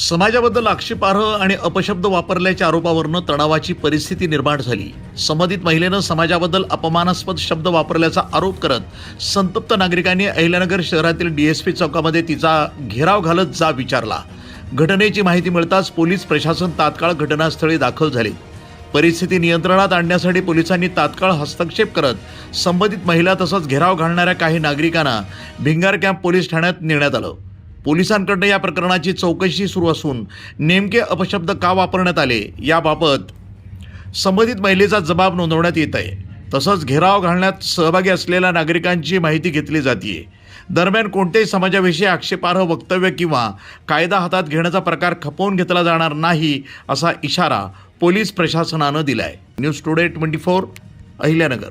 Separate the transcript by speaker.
Speaker 1: समाजाबद्दल आक्षेपार्ह आणि अपशब्द वापरल्याच्या आरोपावरनं तणावाची परिस्थिती निर्माण झाली. संबंधित महिलेनं समाजाबद्दल अपमानास्पद शब्द वापरल्याचा आरोप करत संतप्त नागरिकांनी अहिल्यानगर शहरातील डीएसपी चौकामध्ये तिचा घेराव घालत जा विचारला. घटनेची माहिती मिळताच पोलीस प्रशासन तात्काळ घटनास्थळी दाखल झाले. परिस्थिती नियंत्रणात आणण्यासाठी पोलिसांनी तात्काळ हस्तक्षेप करत संबंधित महिला तसंच घेराव घालणाऱ्या काही नागरिकांना भिंगार कॅम्प पोलीस ठाण्यात नेण्यात आलं. पोलिसांकडनं या प्रकरणाची चौकशी सुरू असून नेमके अपशब्द का वापरण्यात आले याबाबत संबंधित महिलेचा जबाब नोंदवण्यात येत आहे. तसंच घेराव घालण्यात सहभागी असलेल्या नागरिकांची माहिती घेतली जाते दरम्यान कोणत्याही समाजाविषयी आक्षेपार्ह वक्तव्य किंवा कायदा हातात घेण्याचा प्रकार खपवून घेतला जाणार नाही असा इशारा पोलीस प्रशासनानं दिलाय. News today twenty four Ahilyanagar.